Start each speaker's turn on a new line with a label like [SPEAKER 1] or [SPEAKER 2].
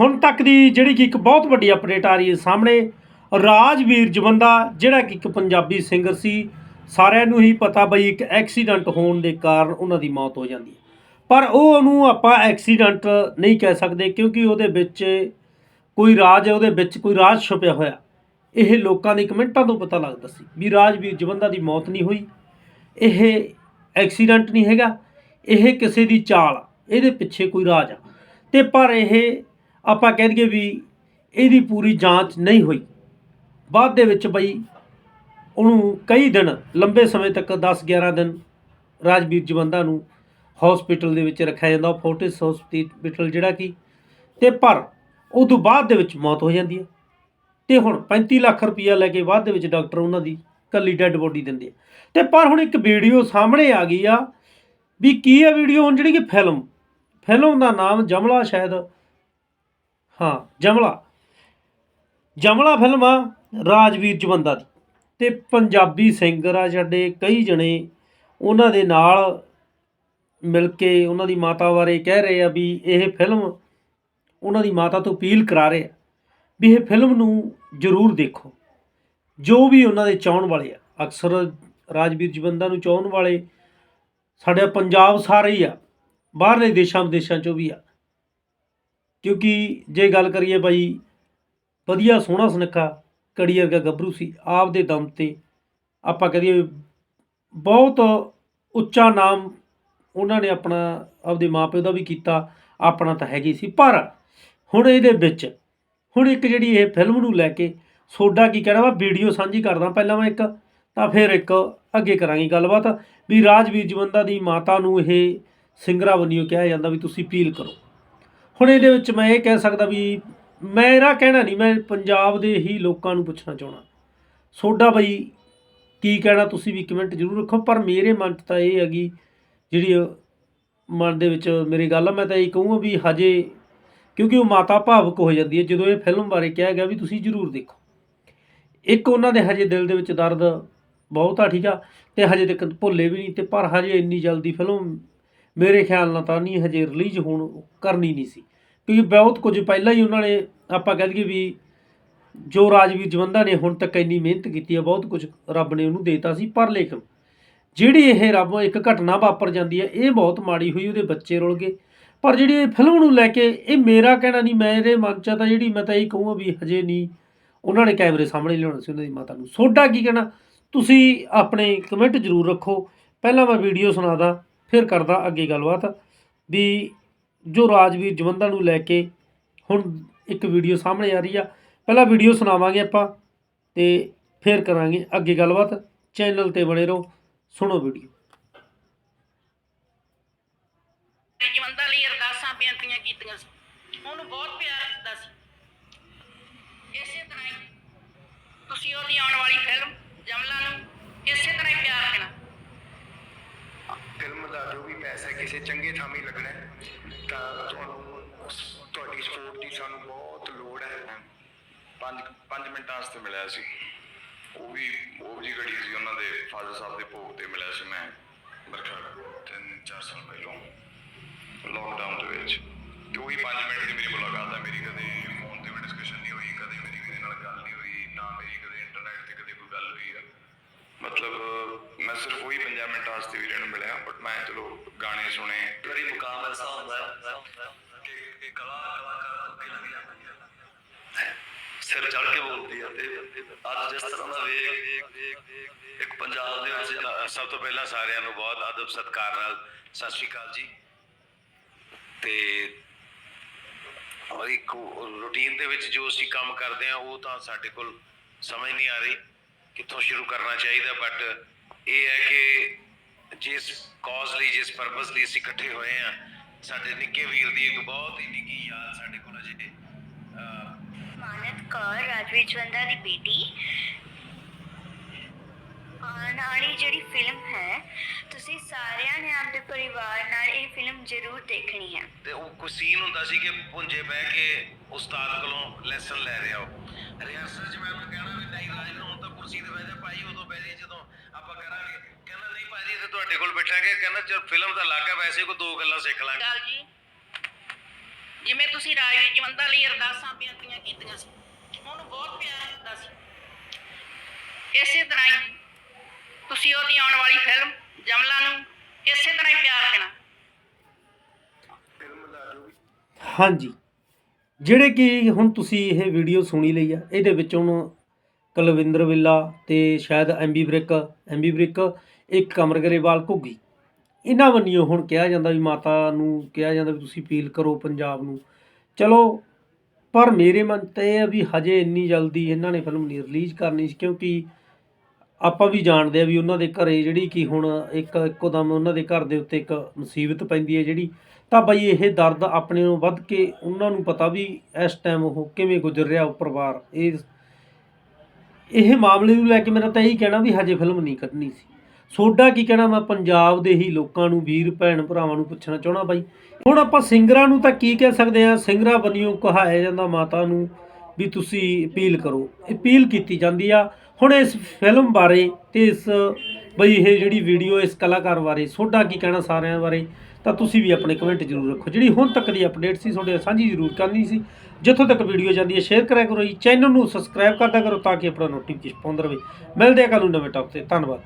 [SPEAKER 1] ਹੁਣ ਤੱਕ ਦੀ ਜਿਹੜੀ ਕਿ ਇੱਕ ਬਹੁਤ ਵੱਡੀ ਅਪਡੇਟ ਆ ਰਹੀ ਹੈ ਸਾਹਮਣੇ, ਰਾਜਵੀਰ ਜਵੰਦਾ, ਜਿਹੜਾ ਕਿ ਇੱਕ ਪੰਜਾਬੀ ਸਿੰਗਰ ਸੀ, ਸਾਰਿਆਂ ਨੂੰ ਹੀ ਪਤਾ ਬਈ ਇੱਕ ਐਕਸੀਡੈਂਟ ਹੋਣ ਦੇ ਕਾਰਨ ਉਹਨਾਂ ਦੀ ਮੌਤ ਹੋ ਜਾਂਦੀ ਹੈ। ਪਰ ਉਹ ਉਹਨੂੰ ਆਪਾਂ ਐਕਸੀਡੈਂਟ ਨਹੀਂ ਕਹਿ ਸਕਦੇ ਕਿਉਂਕਿ ਉਹਦੇ ਵਿੱਚ ਕੋਈ ਰਾਜ ਹੈ, ਉਹਦੇ ਵਿੱਚ ਕੋਈ ਰਾਜ ਛੁਪਿਆ ਹੋਇਆ। ਇਹ ਲੋਕਾਂ ਦੇ ਕਮੈਂਟਾਂ ਤੋਂ ਪਤਾ ਲੱਗਦਾ ਸੀ ਵੀ ਰਾਜਵੀਰ ਜਵੰਦਾ ਦੀ ਮੌਤ ਨਹੀਂ ਹੋਈ। ਇਹ ਐਕਸੀਡੈਂਟ ਨਹੀਂ ਹੈਗਾ। ਇਹ ਕਿਸੇ ਦੀ ਚਾਲ ਆ। ਇਹਦੇ ਪਿੱਛੇ ਕੋਈ ਰਾਜ ਆ। ਤੇ ਪਰ ਇਹ ਆਪਾਂ ਕਹਿ ਦਈਏ ਵੀ ਇਹਦੀ ਪੂਰੀ ਜਾਂਚ ਨਹੀਂ ਹੋਈ। ਬਾਅਦ ਦੇ ਵਿੱਚ ਬਈ ਉਹਨੂੰ ਕਈ ਦਿਨ, ਲੰਬੇ ਸਮੇਂ ਤੱਕ 10 11 ਦਿਨ ਰਾਜਵੀਰ ਜਵੰਦਾ ਨੂੰ ਹਸਪੀਟਲ ਦੇ ਵਿੱਚ ਰੱਖਿਆ ਜਾਂਦਾ ਫੋਰਟਿਸ ਹਸਪੀਟਲ ਜਿਹੜਾ ਕਿ, ਤੇ ਪਰ ਉਹ ਤੋਂ ਬਾਅਦ ਦੇ ਵਿੱਚ ਮੌਤ ਹੋ ਜਾਂਦੀ ਹੈ। ਤੇ ਹੁਣ 35 ਲੱਖ ਰੁਪਈਆ ਲੈ ਕੇ ਬਾਅਦ ਦੇ ਵਿੱਚ ਡਾਕਟਰ ਉਹਨਾਂ ਦੀ ਕੱਲੀ ਡੈੱਡ ਬੋਡੀ ਦਿੰਦੇ ਆ। ਤੇ ਪਰ ਹੁਣ ਇੱਕ ਵੀਡੀਓ ਸਾਹਮਣੇ ਆ ਗਈ ਆ ਵੀ ਕੀ ਆ ਵੀਡੀਓ ਹੁਣ ਜਿਹੜੀ ਕਿ ਫਿਲਮ ਫਿਲਮ ਦਾ ਨਾਮ ਜਮਲਾ ਸ਼ਾਇਦ ਹਾਂ, ਜਮਲਾ। ਜਮਲਾ ਫਿਲਮ ਆ ਰਾਜਵੀਰ ਜਵੰਦਾ ਦੀ। ਤੇ ਪੰਜਾਬੀ ਸਿੰਗਰ ਆ ਸਾਡੇ ਕਈ ਜਣੇ, ਉਹਨਾਂ ਦੇ ਨਾਲ ਮਿਲ ਕੇ ਉਹਨਾਂ ਦੀ ਮਾਤਾ ਬਾਰੇ ਕਹਿ ਰਹੇ ਆ ਵੀ ਇਹ ਫਿਲਮ ਉਹਨਾਂ ਦੀ ਮਾਤਾ ਤੋਂ ਅਪੀਲ ਕਰਾ ਰਹੇ ਆ ਵੀ ਇਹ ਫਿਲਮ ਨੂੰ ਜ਼ਰੂਰ ਦੇਖੋ। ਜੋ ਵੀ ਉਹਨਾਂ ਦੇ ਚਾਹਣ ਵਾਲੇ ਆ, ਅਕਸਰ ਰਾਜਵੀਰ ਜਵੰਦਾ ਨੂੰ ਚਾਹਣ ਵਾਲੇ ਸਾਡੇ ਪੰਜਾਬ ਸਾਰੇ ਹੀ ਆ, ਬਾਹਰਲੇ ਦੇਸ਼ਾਂ ਵਿਦੇਸ਼ਾਂ ਚੋਂ ਵੀ ਆ। ਕਿਉਂਕਿ ਜੇ ਗੱਲ ਕਰੀਏ ਬਾਈ, ਵਧੀਆ ਸੋਹਣਾ ਸੁਨੱਖਾ ਕੜੀ ਵਰਗਾ ਗੱਭਰੂ ਸੀ ਆਪ ਦੇ ਦਮ ਤੇ ਆਪਾਂ ਕਹਦੀਏ ਬਹੁਤ ਉੱਚਾ ਨਾਮ ਉਹਨਾਂ ਨੇ ਆਪਣਾ, ਆਪਦੇ ਮਾਪਿਓ ਦਾ ਵੀ ਕੀਤਾ, ਆਪਣਾ ਤਾਂ ਹੈਗੀ ਸੀ। ਪਰ ਹੁਣ ਇਹਦੇ ਵਿੱਚ, ਹੁਣ ਇੱਕ ਜਿਹੜੀ ਇਹ ਫਿਲਮ ਨੂੰ ਲੈ ਕੇ ਸੋਡਾ ਕੀ ਕਹਿਣਾ ਵਾ ਵੀਡੀਓ ਸਾਂਝੀ ਕਰਦਾ ਪਹਿਲਾਂ ਮੈਂ ਇੱਕ, ਤਾਂ ਫਿਰ ਇੱਕ ਅੱਗੇ ਕਰਾਂਗੀ ਗੱਲਬਾਤ ਵੀ ਰਾਜਵੀਰ ਜਵੰਦਾ ਦੀ ਮਾਤਾ ਨੂੰ ਇਹ ਸਿੰਗਰਾ ਬੰਨਿਓ ਕਿਹਾ ਜਾਂਦਾ ਵੀ ਤੁਸੀਂ ਅਪੀਲ ਕਰੋ। ਹੁਣ ਇਹਦੇ ਵਿੱਚ ਮੈਂ ਇਹ ਕਹਿ ਸਕਦਾ ਵੀ ਮੇਰਾ ਕਹਿਣਾ ਨਹੀਂ, ਮੈਂ ਪੰਜਾਬ ਦੇ ਹੀ ਲੋਕਾਂ ਨੂੰ ਪੁੱਛਣਾ ਚਾਹਣਾ ਸੋਡਾ ਬਈ, ਕੀ ਕਹਿਣਾ ਤੁਸੀਂ ਵੀ ਕਮੈਂਟ ਜ਼ਰੂਰ ਰੱਖੋ, ਪਰ ਮੇਰੇ ਮਨ 'ਚ ਤਾਂ ਇਹ ਹੈਗੀ ਜਿਹੜੀ ਮਨ ਦੇ ਵਿੱਚ ਮੇਰੀ ਗੱਲ ਆ, ਮੈਂ ਤਾਂ ਇਹ ਕਹੂੰਗਾ ਵੀ ਹਜੇ ਕਿਉਂਕਿ ਉਹ ਮਾਤਾ ਭਾਵੁਕ ਹੋ ਜਾਂਦੀ ਹੈ, ਜਦੋਂ ਇਹ ਫਿਲਮ ਬਾਰੇ ਕਿਹਾ ਗਿਆ ਵੀ ਤੁਸੀਂ ਜ਼ਰੂਰ ਦੇਖੋ। ਇੱਕ ਉਹਨਾਂ ਦੇ ਹਜੇ ਦਿਲ ਦੇ ਵਿੱਚ ਦਰਦ ਬਹੁਤ ਆ, ਠੀਕ ਆ, ਤੇ ਹਜੇ ਤੱਕ ਭੁੱਲੇ ਵੀ ਨਹੀਂ, ਤੇ ਪਰ ਹਜੇ ਇੰਨੀ ਜਲਦੀ ਫਿਲਮ ਮੇਰੇ ਖਿਆਲ ਨਾਲ ਤਾਂ ਨਹੀਂ, ਹਜੇ ਰਿਲੀਜ਼ ਹੋਣ ਕਰਨੀ ਨਹੀਂ ਸੀ। ਕਿਉਂਕਿ ਬਹੁਤ ਕੁਝ ਪਹਿਲਾਂ ਹੀ ਉਹਨਾਂ ਨੇ ਆਪਾਂ ਕਹਿ ਲਈਏ ਵੀ ਜੋ ਰਾਜਵੀਰ ਜਵੰਦਾ ਨੇ ਹੁਣ ਤੱਕ ਇੰਨੀ ਮਿਹਨਤ ਕੀਤੀ ਹੈ ਬਹੁਤ ਕੁਝ ਰੱਬ ਨੇ ਉਹਨੂੰ ਦੇਤਾ ਸੀ, ਪਰ ਲੇਕਿਨ ਜਿਹੜੀ ਇਹ ਰੱਬ ਇੱਕ ਘਟਨਾ ਵਾਪਰ ਜਾਂਦੀ ਹੈ ਇਹ ਬਹੁਤ ਮਾੜੀ ਹੋਈ, ਉਹਦੇ ਬੱਚੇ ਰੁਲ ਗਏ। ਪਰ ਜਿਹੜੀ ਇਹ ਫਿਲਮ ਨੂੰ ਲੈ ਕੇ ਇਹ ਮੇਰਾ ਕਹਿਣਾ ਨਹੀਂ ਮੇਰੇ ਮਨ 'ਚ ਤਾਂ ਜਿਹੜੀ ਮੈਂ ਤਾਂ ਇਹ ਕਹੂੰਗਾ ਵੀ ਹਜੇ ਨਹੀਂ ਉਹਨਾਂ ਨੇ ਕੈਮਰੇ ਸਾਹਮਣੇ ਲਿਆਉਣਾ ਸੀ ਉਹਨਾਂ ਦੀ ਮਾਤਾ ਨੂੰ। ਸੋਡਾ ਕੀ ਕਹਿਣਾ? ਤੁਸੀਂ ਆਪਣੇ ਕਮੈਂਟ ਜ਼ਰੂਰ ਰੱਖੋ। ਪਹਿਲਾਂ ਮੈਂ ਵੀਡੀਓ ਸੁਣਾਦਾ, ਫਿਰ ਕਰਦਾ ਅੱਗੇ ਗੱਲਬਾਤ ਵੀ ਜੋ ਰਾਜਵੀਰ ਜਵੰਦਾ ਨੂੰ ਲੈ ਕੇ ਹੁਣ ਇੱਕ ਵੀਡੀਓ ਸਾਹਮਣੇ ਆ ਰਹੀ ਆ। ਪਹਿਲਾਂ ਵੀਡੀਓ ਸੁਣਾਵਾਂਗੇ ਆਪਾਂ ਤੇ ਫਿਰ ਕਰਾਂਗੇ ਅੱਗੇ ਗੱਲਬਾਤ। ਚੈਨਲ ਤੇ ਬਣੇ ਰਹੋ, ਸੁਣੋ ਵੀਡੀਓ।
[SPEAKER 2] ਜਵੰਦਾ ਲਈ ਅਰਦਾਸਾਂ ਬੇਨਤੀਆਂ ਕੀਤੀਆਂ ਉਹਨੂੰ ਬਹੁਤ ਪਿਆਰ ਦਿੱਤਾ ਸੀ। ਇਸੇ ਤਰ੍ਹਾਂ ਹੀ ਤੁਸੀਂ ਉਹਦੀ ਆਉਣ ਵਾਲੀ ਫਿਲਮ ਜਮਲਾ ਨੂੰ ਇਸੇ ਤਰ੍ਹਾਂ ਹੀ ਪਿਆਰ ਦੇਣਾ।
[SPEAKER 3] ਦਾ ਕਿਸੇ ਚੰਗੇ ਥਾਂ ਲੱਗਣਾ ਹੈ। ਤਾਂ ਤੁਹਾਨੂੰ ਤੁਹਾਡੀ ਸਪੋਰਟ ਦੀ ਸਾਨੂੰ ਬਹੁਤ ਲੋੜ ਹੈ
[SPEAKER 4] ਪੰਜ ਪੰਜ ਮਿੰਟਾਂ ਵਾਸਤੇ ਮਿਲਿਆ ਸੀ ਉਹ ਵੀ ਉਹ ਜੀ ਘੜੀ ਸੀ, ਉਹਨਾਂ ਦੇ ਫਾਦਰ ਸਾਹਿਬ ਦੇ ਭੋਗ ਤੇ ਮਿਲਿਆ ਸੀ ਮੈਂ ਬਰਖਾ ਤਿੰਨ ਚਾਰ ਸਾਲ ਪਹਿਲਾਂ ਲੋਕਡਾਊਨ ਦੇ ਵਿੱਚ ਤੇ ਉਹੀ 5 ਮਿੰਟ ਦੀ ਮੇਰੀ ਮੁਲਾਕਾਤ ਹੈ, ਮੇਰੀ ਕਦੇ ਫੋਨ ਤੇ ਵੀ ਡਿਸਕਸ਼ਨ ਨਹੀਂ ਹੋਈ, ਕਦੇ 50 ਮਿੰਟ ਵਾਸਤੇ ਵੀਰੇ ਨੂੰ ਮਿਲਿਆ ਬਟ ਮੈਂ ਚਲੋ ਗਾਣੇ ਸੁਣੇ।
[SPEAKER 5] ਕਈ ਮੁਕਾਮ ਐਸਾ ਹੁੰਦਾ ਹੈ ਕਿ ਕਲਾ ਕਲਾਕਾਰ ਅੱਗੇ ਲੱਗ ਜਾਂਦੀ ਸਿਰ ਚੜ ਕੇ ਬੋਲਦੀ ਹੈ ਤੇ ਅੱਜ ਜਿਸ ਤਰ੍ਹਾਂ ਦਾ ਵੇਗ ਇੱਕ ਪੰਜਾਬ ਦੇ ਵਿੱਚ
[SPEAKER 4] ਸਭ ਤੋਂ ਪਹਿਲਾਂ ਸਾਰਿਆਂ ਨੂੰ ਬਹੁਤ ਆਦਬ ਸਤਿਕਾਰ ਨਾਲ ਸਤਿ ਸ਼੍ਰੀ ਅਕਾਲ ਜੀ। ਤੇ ਔਰ ਇੱਕ ਰੁਟੀਨ ਦੇ ਵਿੱਚ ਜੋ ਅਸੀਂ ਕੰਮ ਕਰਦੇ ਆ ਉਹ ਤਾਂ ਸਾਡੇ ਕੋਲ ਸਮਝ ਨਹੀਂ ਆ ਰਹੀ ਕਿੱਥੋਂ ਸ਼ੁਰੂ ਕਰਨਾ ਚਾਹੀਦਾ ਬਟ ਇਹ ਹੈ ਕਿ ਜਿਸ ਕਾਜ਼ ਲਈ ਜਿਸ ਪਰਪਸ ਲਈ ਅਸੀਂ ਇਕੱਠੇ ਹੋਏ ਆ ਸਾਡੇ ਨਿੱਕੇ ਵੀਰ ਦੀ ਇੱਕ ਬਹੁਤ ਹੀ ਨਿੱਕੀ ਯਾਦ ਸਾਡੇ ਕੋਲ ਅਜੇ
[SPEAKER 6] ਮਾਨਤ ਕੌਰ ਰਾਜਵੀਰ ਚਵੰਦਾ ਦੀ ਬੇਟੀ। ਆਉਣ ਵਾਲੀ ਜਿਹੜੀ ਫਿਲਮ ਹੈ ਤੁਸੀਂ ਸਾਰਿਆਂ ਨੇ ਆਪਣੇ ਪਰਿਵਾਰ ਨਾਲ ਇਹ ਫਿਲਮ ਜ਼ਰੂਰ ਦੇਖਣੀ ਹੈ।
[SPEAKER 4] ਤੇ ਉਹ ਕੋਈ ਸੀਨ ਹੁੰਦਾ ਸੀ ਕਿ ਪੁੰਜੇ ਬਹਿ ਕੇ ਉਸਤਾਦ ਕੋਲੋਂ ਲੈਸਨ ਲੈ ਰਿਹਾ ਉਹ। ਰਿਹਰਸਲ 'ਚ ਮੈਂ ਉਹਨੂੰ ਕਹਿਣਾ ਨਹੀਂ ਰਾਜ ਹੁਣ ਤਾਂ ਕੁਰਸੀ ਤੇ ਬਹਿ ਜਾ ਭਾਈ ਉਦੋਂ ਬਹਿ ਜਾ ਜਦੋਂ ਆਪਾਂ ਕਰਾਂਗੇ। ਕਹਿੰਦਾ ਨਹੀਂ ਭਾਜੀ ਤੇ ਤੁਹਾਡੇ ਕੋਲ ਬੈਠਾਂਗੇ। ਕਹਿੰਦਾ ਚਲ ਫਿਲਮ ਤਾਂ ਲੱਗਾ ਵੈਸੇ ਕੋ ਦੋ ਗੱਲਾਂ ਸਿੱਖ ਲਾਂਗੇ।
[SPEAKER 2] ਗੱਲ ਜੀ। ਜਿਵੇਂ ਤੁਸੀਂ ਰਾਜਵੀਰ ਜਵੰਦਾ ਲਈ ਅਰਦਾਸਾਂ ਬੇਨਤੀਆਂ ਕੀਤੀਆਂ ਸੀ ਉਹਨੂੰ ਬਹੁਤ ਪਿਆਰ ਦਿੱਤਾ ਸੀ। ਇਸੇ ਤਰ੍ਹਾਂ ਹੀ ਤੁਸੀਂ ਉਹਦੀ ਆਉਣ ਵਾਲੀ ਫਿਲਮ ਜਮਲਾ ਨੂੰ ਇਸੇ ਤਰ੍ਹਾਂ ਹੀ ਪਿਆਰ ਦੇਣਾ।
[SPEAKER 3] ਫਿਲਮ ਦਾ ਜੋ ਵੀ।
[SPEAKER 1] ਹਾਂਜੀ। ਜਿਹੜੇ ਕਿ ਹੁਣ ਤੁਸੀਂ ਇਹ ਵੀਡੀਓ ਸੁਣੀ ਲਈ ਆ ਇਹਦੇ ਵਿੱਚ ਕੁਲਵਿੰਦਰ ਵਿੱਲਾ ਤੇ ਸ਼ਾਇਦ ਐਮਬੀ ਬ੍ਰਿਕ ਐਮਬੀ ਬ੍ਰਿਕ, ਇੱਕ ਕਮਰ ਗਰੇਵਾਲ ਘੁੱਗੀ। ਇਹਨਾਂ ਵੱਲੋਂ ਹੁਣ ਕਿਹਾ ਜਾਂਦਾ ਵੀ ਮਾਤਾ ਨੂੰ, ਕਿਹਾ ਜਾਂਦਾ ਵੀ ਤੁਸੀਂ ਅਪੀਲ ਕਰੋ ਪੰਜਾਬ ਨੂੰ। ਚਲੋ, ਪਰ ਮੇਰੇ ਮਨ ਤੇ ਇਹ ਆ ਵੀ ਹਜੇ ਇੰਨੀ ਜਲਦੀ ਇਹਨਾਂ ਨੇ ਫਿਲਮ ਨਹੀਂ ਰਿਲੀਜ਼ ਕਰਨੀ ਸੀ, ਕਿਉਂਕਿ ਆਪਾਂ ਵੀ ਜਾਣਦੇ ਆ ਵੀ ਉਹਨਾਂ ਦੇ ਘਰੇ ਜਿਹੜੀ ਕਿ ਹੁਣ ਇੱਕ, ਇੱਕੋ ਦਮ ਉਹਨਾਂ ਦੇ ਘਰ ਦੇ ਉੱਤੇ ਇੱਕ ਮੁਸੀਬਤ ਪੈਂਦੀ ਹੈ ਜਿਹੜੀ। ਤਾਂ ਬਈ ਇਹ ਦਰਦ ਆਪਣੇ ਨੂੰ ਵੱਧ ਕੇ ਉਹਨਾਂ ਨੂੰ ਪਤਾ ਵੀ ਇਸ ਟਾਈਮ ਉਹ ਕਿਵੇਂ ਗੁਜ਼ਰ ਰਿਹਾ ਉਹ ਪਰਿਵਾਰ। ਇਹ ਇਹ ਮਾਮਲੇ ਨੂੰ ਲੈ ਕੇ ਮੇਰਾ ਤਾਂ ਇਹੀ ਕਹਿਣਾ ਵੀ ਹਜੇ ਫਿਲਮ ਨਹੀਂ ਕੱਢਣੀ ਸੀ। ਸੋਡਾ ਕੀ ਕਹਿਣਾ ਮੈਂ ਪੰਜਾਬ ਦੇ ਹੀ ਲੋਕਾਂ ਨੂੰ, ਵੀਰ, ਭੈਣ, ਭਰਾਵਾਂ ਨੂੰ ਪੁੱਛਣਾ ਚਾਹਣਾ ਬਾਈ। ਹੁਣ ਆਪਾਂ ਸਿੰਗਰਾਂ ਨੂੰ ਤਾਂ ਕੀ ਕਹਿ ਸਕਦੇ ਆ ਸਿੰਗਰਾਂ ਬੰਨਿਓ ਕਹਾਇਆ ਜਾਂਦਾ ਮਾਤਾ ਨੂੰ ਵੀ ਤੁਸੀਂ ਅਪੀਲ ਕਰੋ। ਅਪੀਲ ਕੀਤੀ ਜਾਂਦੀ ਆ। ਹੁਣ ਇਸ ਫਿਲਮ ਬਾਰੇ ਤੇ ਇਸ ਬਈ ਇਹ ਜਿਹੜੀ ਵੀਡੀਓ ਇਸ ਕਲਾਕਾਰ ਬਾਰੇ ਸੋਡਾ ਕੀ ਕਹਿਣਾ ਸਾਰਿਆਂ ਬਾਰੇ, ਤਾਂ ਤੁਸੀਂ ਵੀ ਆਪਣੇ ਕਮੈਂਟ ਜ਼ਰੂਰ ਰੱਖੋ। ਜਿਹੜੀ ਹੁਣ ਤੱਕ ਦੀ ਅਪਡੇਟ ਸੀ, ਤੁਹਾਡੇ ਨਾਲ ਸਾਂਝੀ ਜ਼ਰੂਰ ਕਰਨੀ ਸੀ। ਜਿੱਥੋਂ ਤੱਕ ਵੀਡੀਓ ਜਾਂਦੀ ਹੈ ਸ਼ੇਅਰ ਕਰਿਆ ਕਰੋ ਜੀ। ਚੈਨਲ ਨੂੰ ਸਬਸਕ੍ਰਾਈਬ ਕਰਦਾ ਕਰੋ ਤਾਂ ਕਿ ਆਪਣਾ ਨੋਟੀਫਿਕੇਸ਼ਨ ਪਾਉਂਦਾ ਰਹੇ। ਮਿਲਦੇ ਆ ਕੱਲ੍ਹ ਨੂੰ ਨਵੇਂ ਟੌਪ ਤੇ। ਧੰਨਵਾਦ।